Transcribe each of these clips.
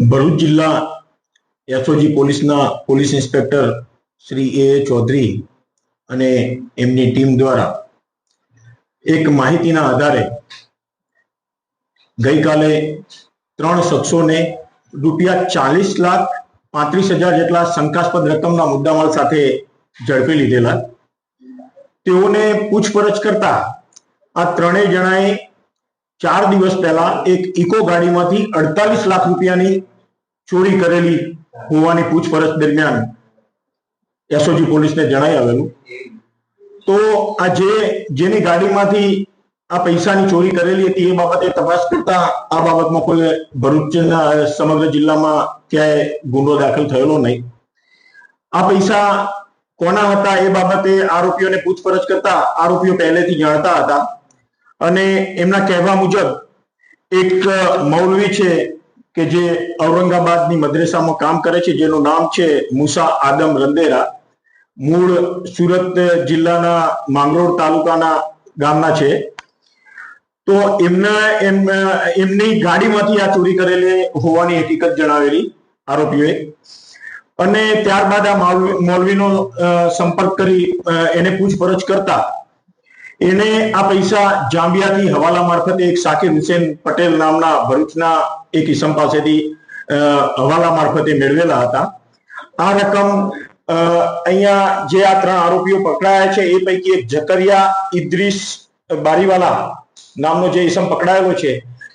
ભરૂચ જિલ્લા એસઓજી પોલીસના police inspector Shri A Chaudhary અને એમની ટીમ દ્વારા એક માહિતીના આધારે ગઈકાલે ત્રણ શખ્સોને રૂપિયા ચાલીસ લાખ પાંત્રીસ હજાર જેટલા શંકાસ્પદ રકમના મુદ્દામાલ સાથે ઝડપી લીધેલા. તેઓને પૂછપરછ કરતા આ ત્રણેય જણાએ ચાર દિવસ પહેલા એક ઇકો ગાડીમાંથી અડતાલીસ લાખ રૂપિયાની ચોરી કરેલી હોવાની પૂછપરછ દરમિયાન એસઓજી પોલીસને જણાઈ આવેલું. તો આ જે, જેની ગાડીમાંથી આ પૈસાની ચોરી કરેલી હતી એ બાબતે તપાસ કરતા આ બાબતમાં કોઈ ભરૂચના સમગ્ર જિલ્લામાં ક્યાંય ગુનો દાખલ થયેલો નહીં. આ પૈસા કોના હતા એ બાબતે આરોપીઓને પૂછપરછ કરતા આરોપીઓ પહેલેથી જાણતા હતા. અને એમના કહેવા મુજબ એક મૌલવી છે કે જે ઔરંગાબાદની મદ્રેસામાં કામ કરે છે, જેનું નામ છે મુસા આદમ રંદેરા. મૂળ સુરત જિલ્લાના માંગરોળ તાલુકાના ગામના છે. તો એમના એમ, એમની ગાડીમાંથી આ ચોરી કરેલી હોવાની હકીકત જણાવેલી આરોપીઓએ. અને ત્યારબાદ આ મોલવીનો સંપર્ક કરી એને પૂછપરછ કરતા એને આ પૈસા જાંબિયાથી હવાલા મારફતે એક સાકિર હુસેન પટેલ નામના ભરૂચના એક ઈસમ પાસેથી હવાલા મારફતે મેળવેલા હતા. આ રકમ અહીંયા જે આ ત્રણ આરોપીઓ પકડાયા છે, એ પૈકી એક જકરિયા ઇદ્રીસ બારીવાલા નામનો જે ઈસમ પકડાયેલો છે,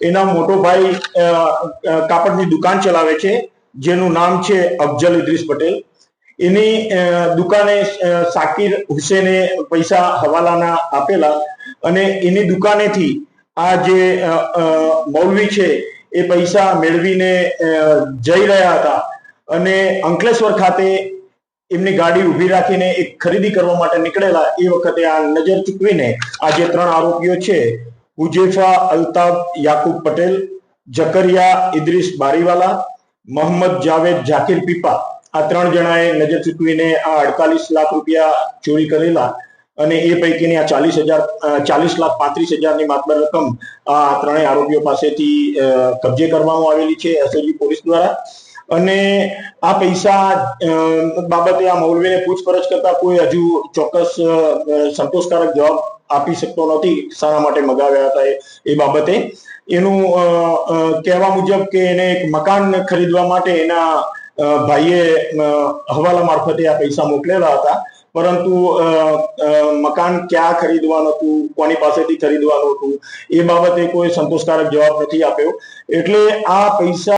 એના મોટો ભાઈ કાપડની દુકાન ચલાવે છે, જેનું નામ છે અફજલ ઇદ્રીસ પટેલ. એની દુકાને સાકિર હુસેને પૈસા હવાલાના આપેલા અને એની દુકાનેથી આ જે મૌલવી છે, એ પૈસા મેળવીને જઈ રહ્યા હતા. અને અંકલેશ્વર ખાતે એમની ગાડી ઊભી રાખીને એક ખરીદી કરવા માટે નીકળેલા એ વખતે આ નજર ચૂકવીને આ જે ત્રણ આરોપીઓ છે, હુજેફા અલ્તાફ, યાકુબ પટેલ જકરિયા ઇદ્રીસ બારીવાલા મોહમ્મદ જાવેદ, જાકીર પીપા આ ત્રણ જણાએ નજર ચૂકવીને આ અડતાલીસ લાખ રૂપિયા ચોરી કરેલા અને એ પૈકીની આ ચાલીસ હજાર ચાલીસ લાખ પાંત્રીસ હજારની માતબર રકમ આ ત્રણેય આરોપીઓ પાસેથી કબજે કરવામાં આવેલી છે એસઓજી પોલીસ દ્વારા. અને આ પૈસા બાબતે આ મૌલવીને પૂછપરછ કરતા કોઈ હજુ ચોક્કસ સંતોષકારક જવાબ આપી શકતો નથી, શાના માટે મગાવ્યા હતા એ- બાબતે. એનું કહેવા મુજબ કે એને એક મકાન ખરીદવા માટે એના ભાઈએ હવાલા મારફતે આ પૈસા મોકલેલા હતા. પરંતુ મકાન ક્યાં ખરીદવાનું હતું, કોની પાસેથી ખરીદવાનું હતું, એ બાબતે કોઈ સંતોષકારક જવાબ નથી આપ્યો. એટલે આ પૈસા